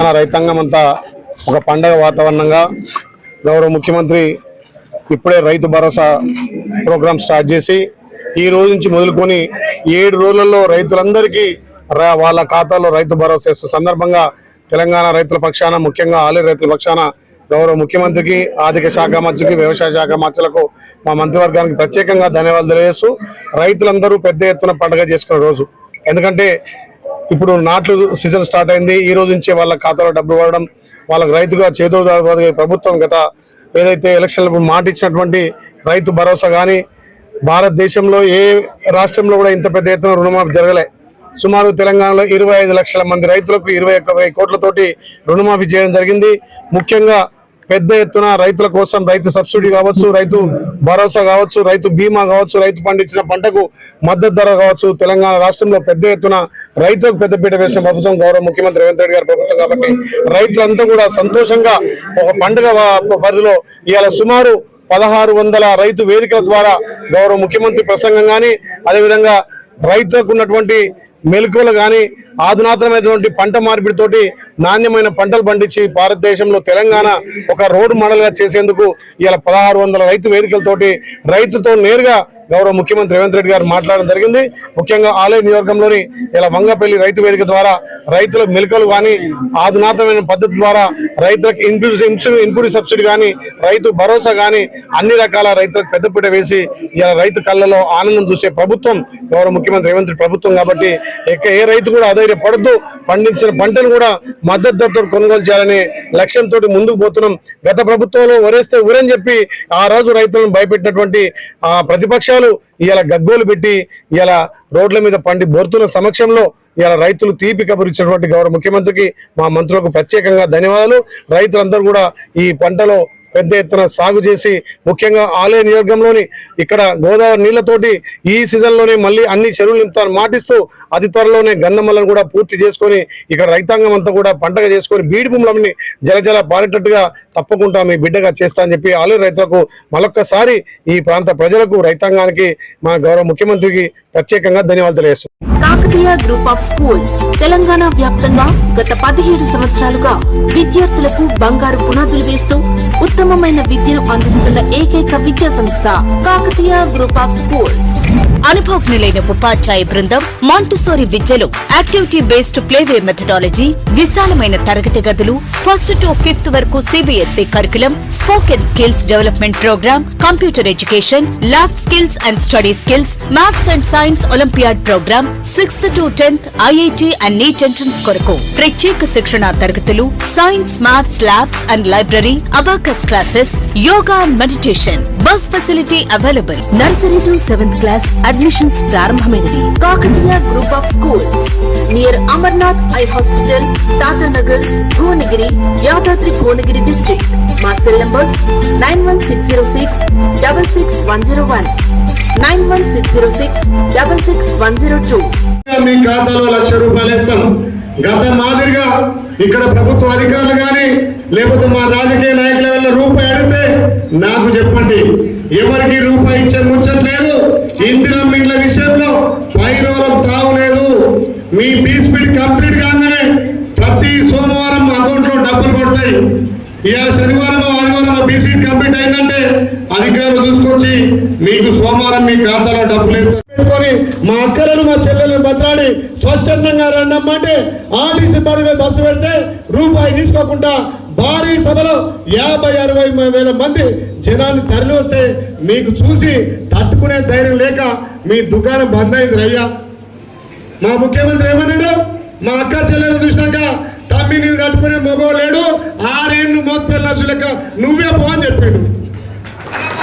మన రైతాంగం అంతా ఒక పండగ వాతావరణంగా గౌరవ ముఖ్యమంత్రి ఇప్పుడే రైతు భరోసా ప్రోగ్రామ్ స్టార్ట్ చేసి ఈ రోజు నుంచి మొదలుకొని ఏడు రోజులలో రైతులందరికీ వాళ్ళ ఖాతాలో రైతు భరోసా ఇస్తున్న సందర్భంగా తెలంగాణ రైతుల పక్షాన ముఖ్యంగా ఆలయ రైతుల పక్షాన గౌరవ ముఖ్యమంత్రికి ఆర్థిక శాఖ మంత్రికి వ్యవసాయ శాఖ మంత్రులకు మా మంత్రివర్గానికి ప్రత్యేకంగా ధన్యవాదాలు తెలియజేస్తూ రైతులందరూ పెద్ద ఎత్తున పండుగ చేసుకునే రోజు. ఎందుకంటే ఇప్పుడు నాట్లు సీజన్ స్టార్ట్ అయింది. ఈ రోజు నుంచి వాళ్ళ ఖాతాలో డబ్బులు పడడం వాళ్ళకి రైతుగా చేదోడు ప్రభుత్వం గత ఏదైతే ఎలక్షన్లకు మాట ఇచ్చినటువంటి రైతు భరోసా కానీ భారతదేశంలో ఏ రాష్ట్రంలో కూడా ఇంత పెద్ద ఎత్తున రుణమాఫీ జరగలే. సుమారు తెలంగాణలో ఇరవై ఐదు లక్షల మంది రైతులకు ఇరవై ఒక్క కోట్లతోటి రుణమాఫీ చేయడం జరిగింది. ముఖ్యంగా పెద్ద ఎత్తున రైతుల కోసం రైతు సబ్సిడీ కావచ్చు రైతు భరోసా కావచ్చు రైతు బీమా కావచ్చు రైతు పండించిన పంటకు మద్దతు ధర కావచ్చు. తెలంగాణ రాష్ట్రంలో పెద్ద ఎత్తున రైతులకు పెద్దపీట వేసిన ప్రభుత్వం గౌరవ ముఖ్యమంత్రి రేవంత్ రెడ్డి గారి ప్రభుత్వం కాబట్టి రైతులంతా కూడా సంతోషంగా ఒక పండుగ పరిధిలో ఇవాళ సుమారు పదహారు వందల రైతు వేదికల ద్వారా గౌరవ ముఖ్యమంత్రి ప్రసంగం కానీ అదేవిధంగా రైతులకు ఉన్నటువంటి మెలకువలు కానీ ఆధునాతనమైనటువంటి పంట మార్పిడితోటి నాణ్యమైన పంటలు పండించి భారతదేశంలో తెలంగాణ ఒక రోడ్ మోడల్గా చేసేందుకు ఇలా పదహారు వందల రైతు వేదికలతోటి రైతుతో నేరుగా గౌరవ ముఖ్యమంత్రి రేవంత్ రెడ్డి గారు మాట్లాడడం జరిగింది. ముఖ్యంగా ఆలయ నియోజకంలోని ఇలా వంగపల్లి రైతు వేదిక ద్వారా రైతుల మెలకలు కానీ ఆధునాతనమైన పద్ధతి ద్వారా రైతులకు ఇన్పుట్ ఇన్పుట్ సబ్సిడీ కానీ రైతు భరోసా కానీ అన్ని రకాల రైతులకు పెద్దపీట వేసి ఇలా రైతు కళ్ళలో ఆనందం చూసే ప్రభుత్వం గౌరవ ముఖ్యమంత్రి రేవంత్ రెడ్డి ప్రభుత్వం కాబట్టి ఎక్క- ఏ రైతు కూడా అధైర్యపడద్దు. పండించిన పంటను కూడా మద్దతు ధరతో కొనుగోలు చేయాలని లక్ష్యంతో ముందుకు పోతున్నాం. గత ప్రభుత్వంలో వరేస్తే ఊరని చెప్పి ఆ రోజు రైతులను భయపెట్టినటువంటి ఆ ప్రతిపక్షాలు ఇలా గగ్గోలు పెట్టి ఇలా రోడ్ల మీద పండి బొరుతుల సమక్షంలో ఇలా రైతులు తీపి కబురిచ్చినటువంటి గౌరవ ముఖ్యమంత్రికి మా మంత్రులకు ప్రత్యేకంగా ధన్యవాదాలు. రైతులందరూ కూడా ఈ పంటలో పెద్ద ఎత్తున సాగు చేసి ముఖ్యంగా ఆలయ నియోజకంలోని ఇక్కడ గోదావరి నీళ్ళతోటి ఈ సీజన్లోనే మళ్ళీ అన్ని చెరువులు నింపుతాను మాటిస్తూ అతి త్వరలోనే గన్నమల్లను కూడా పూర్తి చేసుకొని ఇక్కడ రైతాంగం అంతా కూడా పంటగ చేసుకొని బీడి భూములని జలజల పారేటట్టుగా తప్పకుండా మీ బిడ్డగా చేస్తా అని చెప్పి ఆలయ రైతులకు మరొక్కసారి ఈ ప్రాంత ప్రజలకు రైతాంగానికి మా గౌరవ ముఖ్యమంత్రికి ప్రత్యేకంగా ధన్యవాదాలు తెలియజేస్తున్నాను Kakatiya group of schools Telangana వ్యాప్తంగా గత పదిహేడు సంవత్సరాలుగా విద్యార్థులకు బంగారు పునాదులు వేస్తూ ఉత్తమమైన విద్యను అందిస్తున్న ఏకైక విద్యా సంస్థ కాకతీయ గ్రూప్ ఆఫ్ స్కూల్స్ అనుభవజ్ఞులైన ఉపాధ్యాయ బృందం మాంటిసోరి విద్యలో యాక్టివిటీ బేస్డ్ ప్లేవే మెథడాలజీ విశాలమైన తరగతి గదులు ఫస్ట్ టు ఫిఫ్త్ వరకు CBSE curriculum spoken skills development program computer education lab skills and study skills maths and science olympiad program sixth to tenth IIT and NEET entrance కొరకు. ప్రత్యేక శిక్షణ తరగతులు science maths labs and library abacus classes yoga and meditation bus facility available nursery to seventh class admissions ప్రారంభమైనది Kakatiya group of schools near Amarnath eye hospital Tatanagar Bhuvanagiri Yadadri Bhuvanagiri district మా cell numbers nine one six zero six double six one zero one nine one six zero six double six one zero two మీ ఖాతాలో లక్ష రూపాయలు ఇస్తాం. గత మాదిరిగా ఇక్కడ ప్రభుత్వ అధికారులు కానీ లేకపోతే మా రాజకీయ నాయకుల వల్ల రూపాయి అడిగితే నాకు చెప్పండి. ఎవరికి రూపాయి ఇచ్చే ముచ్చట్లేదు ఇందిరమ్మ ఇండ్ల విషయంలో పై రోజులకు తాగులేదు మీ బీ స్పీడ్ కంప్లీట్ కాగానే ప్రతి సోమవారం అకౌంట్లో డబ్బులు పడతాయి. ఇవాళ శనివారం ఆదివారం బీసీ కంప్లీట్ అయిందంటే అధికారులు చూసుకొచ్చి మీకు సోమవారం మీ ఖాతాలో డబ్బులు ఇస్తారు. పెట్టుకొని మా అక్కలను మా చెల్లెలను భద్రాడి స్వచ్ఛందంగా రండమ్మంటే ఆర్టీసీ బడిలో బస్సు పెడితే రూపాయి తీసుకోకుండా భారీ సభలో యాభై అరవై వేల మంది జనాన్ని తరలి వస్తే మీకు చూసి తట్టుకునే ధైర్యం లేక మీ దుకాణం బంద్ అయింది అయ్యా మా ముఖ్యమంత్రి ఏమన్నాడు? మా అక్క చెల్లెలు చూసినాక తమ్మి నీవు తట్టుకునే మగో లేడు. ఆరేళ్ళు మోత్పెళ్ళాల్సి లెక్క నువ్వే పో అని చెప్పాడు.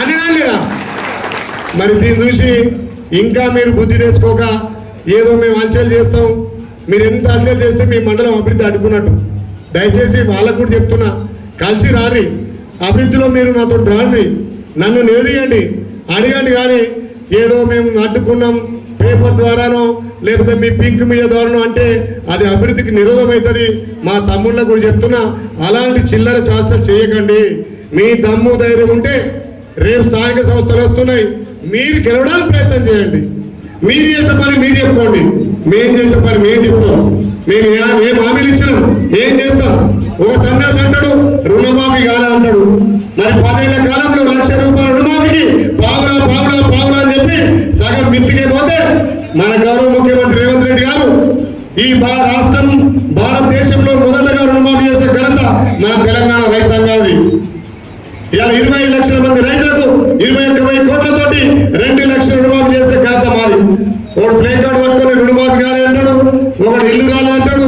అని లేదా మరి దీన్ని చూసి ఇంకా మీరు బుద్ధి తెచ్చుకోక ఏదో మేము అంచెలు చేస్తాం. మీరు ఎంత అంచెలు చేస్తే మీ మండలం అభివృద్ధి అడ్డుకున్నట్టు దయచేసి వాళ్ళకు కూడా చెప్తున్నా కలిసి రారి అభివృద్ధిలో మీరు నాతో రాండి. నన్ను నిలదీయండి. అడగండి కానీ ఏదో మేము అడ్డుకున్నాం పేపర్ ద్వారానో లేకపోతే మీ పింక్ మీడియా ద్వారానో అంటే అది అభివృద్ధికి నిరోధం అవుతుంది. మా తమ్ముళ్ళకు కూడా చెప్తున్నా అలాంటి చిల్లర చేష్టలు చేయకండి. మీ దమ్ము ధైర్యం ఉంటే రేపు స్థానిక సంస్థలు వస్తున్నాయి. మీరు గెలవడానికి ప్రయత్నం చేయండి. మీరు చేసే పని మీరు చెప్పుకోండి. మేము చేసే పని మేము చెప్తాం. మేము ఏ- ఏం హామీలు ఇచ్చినాం ఏం చేస్తాం? ఒక సన్యాసి అంటాడు రుణమాఫీ కాలే అంటాడు. మరి పదేళ్ళ కాలంలో లక్ష రూపాయల రుణమాఫీకి పావులా పావులా పావులా అని చెప్పి సగం మిత్తికే పోతే మన గౌరవ ముఖ్యమంత్రి రేవంత్ రెడ్డి గారు ఈ రాష్ట్రం భారతదేశంలో మొదటగా రుణమాఫీ చేసే ఘనత మన తెలంగాణ రైతాంగాది ఇవాళ ఇరవై ఐదు లక్షల మంది రైతులకు ఇరవై ఒక్క వెయ్యి కోట్లతోటి రెండు లక్షల రుణమాఫీ చేస్తే ఘనత మాది ఒకడు ప్లే కార్డు పట్టుకొని రుణమాఫీ కాలే అంటాడు ఒకడు ఇల్లు రాలే అంటాడు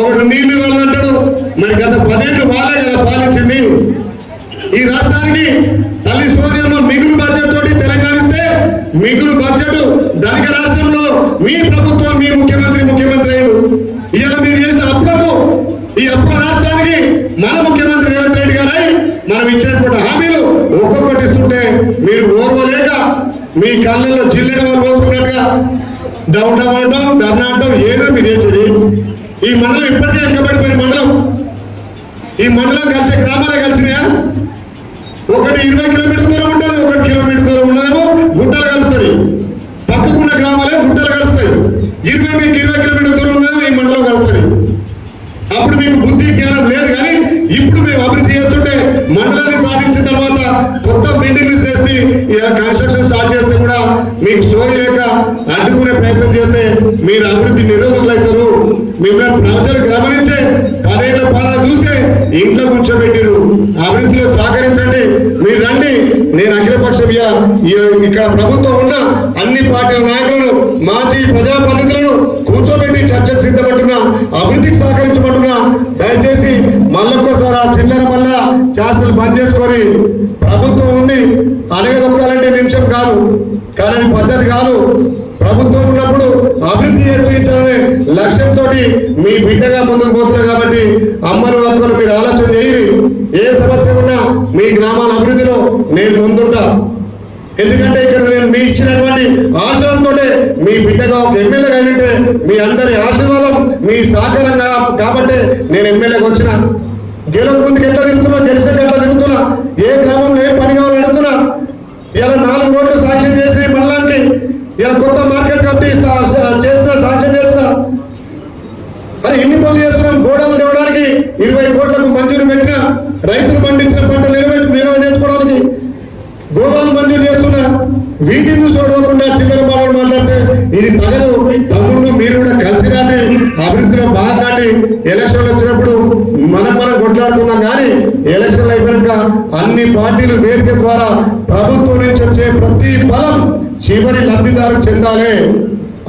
ఒకడు నీళ్ళు రాలే అంటాడు మరి గత పదేళ్ళు వాళ్ళే కదా పాలించింది ఈ రాష్ట్రానికి తల్లి సోదరమ్మ మిగులు బడ్జెట్ తోటి తెలంగాణ ఇస్తే మిగులు బడ్జెట్ ధనిక రాష్ట్రంలో మీ ప్రభుత్వం మీ ముఖ్యమంత్రి ముఖ్యమంత్రి అయ్యాడు ఇవాళ మీరు చేసిన అప్పులకు ఈ అప్పుల రాష్ట్రానికి మన ముఖ్యమంత్రి రేవంత్ రెడ్డి గారై మనం ఇచ్చినటువంటి హామీలు ఒక్కొక్కటి ఇస్తుంటే మీరు ఓర్వలేక మీ కళ్ళల్లో జిల్లెడ పోసుకున్నట్టుగా డౌట్ అంటాం ధర్నా అంటాం ఏదో మీరు ఈ మండలం ఇప్పటికే ఎక్కబడిపోయిన మండలం? ఈ మండలం కలిసే గ్రామాలే కలిసినాయా? ఒకటి ఇరవై కిలోమీటర్ దూరం ఉంటుంది ఒకటి కిలోమీటర్ దూరం ఉండదేమో గుట్టలు కలుస్తాయి. పక్కకున్న గ్రామాలే గుట్టలు కలుస్తాయి. ఇరవై మీకు ఇరవై కిలోమీటర్ దూరం ఉండదేమో ఈ మండలం కలుస్తుంది అప్పుడు మీకు బుద్ధి జ్ఞానం లేదు కానీ ఇప్పుడు మేము అభివృద్ధి చేస్తుంటే మండలాన్ని సాధించిన తర్వాత కొత్త బిల్డింగ్లు చేసి ఇలా కన్స్ట్రక్షన్ స్టార్ట్ చేస్తే కూడా మీకు సోయి లేక మీరు అభివృద్ధి నిరోధకులు అవుతారు. మిమ్మల్ని ప్రజలు గమనించే పదేళ్ళ పాలన చూసే ఇంట్లో కూర్చోబెట్టారు. అభివృద్ధిలో సహకరించండి. మీరు రండి. నేను అఖిలపక్షం ఇక్కడ ప్రభుత్వం ఉన్న అన్ని పార్టీల నాయకులను మాజీ ప్రజాప్రతినిధులను కూర్చోబెట్టి చర్చకు సిద్ధపడుతున్నా అభివృద్ధికి సహకరించబడుతున్నా దయచేసి మళ్ళొక్కసారి ఆ చిల్లర మల్ల చేష్టలు బంద్ చేసుకొని ప్రభుత్వం ఉంది. అనగదొక్కాలంటే నిమిషం కాదు. కానీ పద్ధతి కాదు. ప్రభుత్వం ఉన్నప్పుడు అభివృద్ధి చేయించాలనే లక్ష్యంతో మీ బిడ్డగా ముందుకు పోతున్నారు కాబట్టి అమ్మను అక్కలు మీరు ఆలోచన చేయరు ఏ సమస్య ఉన్నా మీ గ్రామాల అభివృద్ధిలో నేను ముందుంటా. ఎందుకంటే ఇక్కడ నేను మీ ఇచ్చినటువంటి ఆశయంతో మీ బిడ్డగా ఒక ఎమ్మెల్యే అయినట్టే మీ అందరి ఆశీర్వాదం మీ సహకారం కాబట్టి నేను ఎమ్మెల్యేకి వచ్చిన. గెలుపు ముందుకు ఎట్లా తిరుగుతున్నా? గెలిచాక ఎట్లా తిరుగుతున్నా? ఏ గ్రామంలో ఏ పని కావాలని అడుగుతున్నా? ఇలా నాలుగు రోడ్లు సాక్ష్యం చేసి మళ్ళానికి ఇలా కొత్త మాట్లాడుకున్నాం కానీ ఎలక్షన్లు అయిపోయాక అన్ని పార్టీలు వేదిక ద్వారా ప్రభుత్వం నుంచి వచ్చే ప్రతి బలం చివరి లబ్ధిదారు చెందాలి.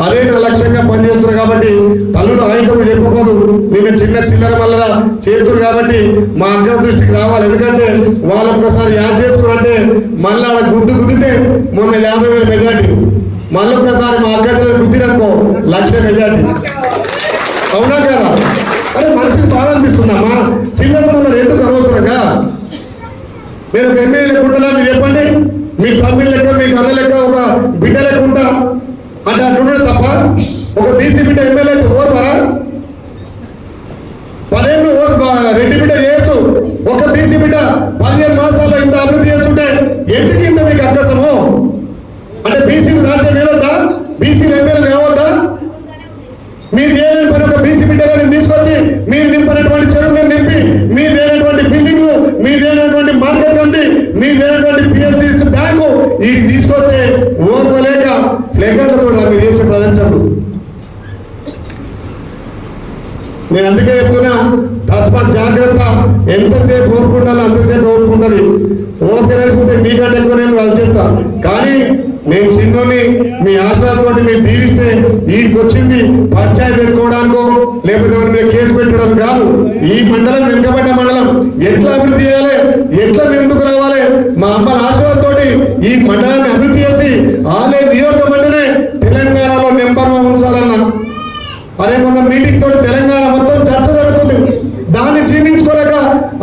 అదే నా లక్ష్యంగా పనిచేస్తున్నారు కాబట్టి తల్లులు ఆయకము చెప్పకూడదు. నేను చిన్న చిల్లర మల్లర చేస్తున్నారు కాబట్టి మా అగ్ర దృష్టికి రావాలి. ఎందుకంటే వాళ్ళు ఒక్కసారి యాద్ చేసుకున్నారంటే మళ్ళీ ఆడ గుడ్డు గుద్దితే మొన్న యాభై వేల మెజార్టీ. మళ్ళీ ఒక్కసారి మా అగ్గర గుద్దిరనుకో లక్ష మెజార్టీ. అవునా కదా? అరే మనసుకి బాధ అనిపిస్తుందమ్మా. ఎందుకు అనవసరంగా నేను ఒక ఎమ్మెల్యే లెక్క ఉంటుందా మీరు చెప్పండి. మీ తమ్మి లెక్క మీ అన్న లెక్క ఒక బిడ్డ లెక్క ఉంటా. అంటే అట్లుండదు తప్ప ఒక బీసీ బిడ్డ ఎమ్మెల్యే అయితే ఓదవరా పదేళ్ళు ఓటు బా- రెడ్డి బిడ్డ చేయొచ్చు ఒక బీసీ బిడ్డ పదిహేను మాసాల్లో ఇంత అభివృద్ధి చేస్తుంటే ఎందుకు ఇంత మీకు అక్కసము అంటే బీసీలు రాజ్యం ఏలొద్దా బీసీలు ఎమ్మెల్యేలు ఏమొద్దా మీరు చేయలేని పని ఒక బీసీ బిడ్డ గారిని తీసుకొచ్చి మీరు నింపినటువంటి చెరువులను నింపి మీరు లేనటువంటి బిల్డింగ్లు మీరు లేనటువంటి మార్కెట్ కమిటీ మీరు లేనటువంటి పిఎస్సి బ్యాంకు వీటికి తీసుకొస్తే ఓర్వలేక ఫ్లెగర్లు కూడా మీరు చేసే ప్రదర్శనలు నేను అందుకే చెప్తున్నా తస్మాత్ జాగ్రత్త ఎంతసేపు ఓపుకుంటానో అంతసేపు ఓపుకుంటుంది ఓర్కరేస్తే మీకంటే ఎక్కువ నేను వాళ్ళు చేస్తా. కానీ నేను చిన్నోని మీ ఆశ్రమంతో మీరు దీవిస్తే వీడికి వచ్చింది పంచాయతీ పెట్టుకోవడానికో లేకపోతే మీద కేసు పెట్టడం కాదు. ఈ మండలం వెనుకబడ్డ మండలం. ఎట్లా అభివృద్ధి చేయాలి? ఎట్లా ముందుకు మా అమ్మ ఆశ్రమంతో ఈ మండలాన్ని అభివృద్ధి చేసి ఆలయ నియోజకమండలే తెలంగాణలో నెంబర్ వన్ ఉంచాలన్నా. అరే మొన్న మీటింగ్ తోటి తెలంగాణ మొత్తం చర్చ జరుగుతుంది. దాన్ని జీర్ణించుకోలేక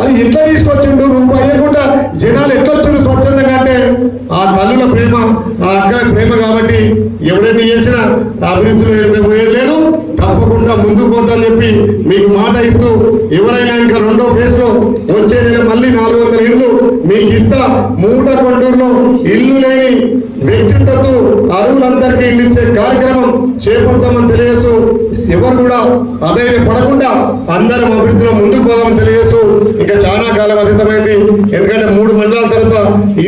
అది ఎట్లా తీసుకొచ్చిండు? నువ్వు అయ్యకుండా జనాలు ఎట్లా వచ్చిండు స్వచ్ఛందంగా అంటే ఆ తల్లుల ప్రేమ ఆ అక్క ప్రేమ కాబట్టి ఎవరైనా చేసినా అభివృద్ధిలో ఎంత పోయేది లేదు. తప్పకుండా ముందుకు పోతాని చెప్పి మీకు మాట ఇస్తూ ఎవరైనా ఇంకా రెండో ఫేజ్లో వచ్చే మళ్ళీ నాలుగు మీకు ఇస్తా మూట కొండూరులో ఇల్లు లేని వ్యక్తులకు అరువులందరికీ ఇల్లు ఇచ్చే కార్యక్రమం చేపడతామని తెలియజేస్తూ ఎవరు కూడా అధైర్య పడకుండా అందరం అభివృద్ధిలో ముందుకు పోదామని తెలియజేస్తూ ఇంకా చాలా కాలం అతీతమైంది. ఎందుకంటే మూడు మండలాల తర్వాత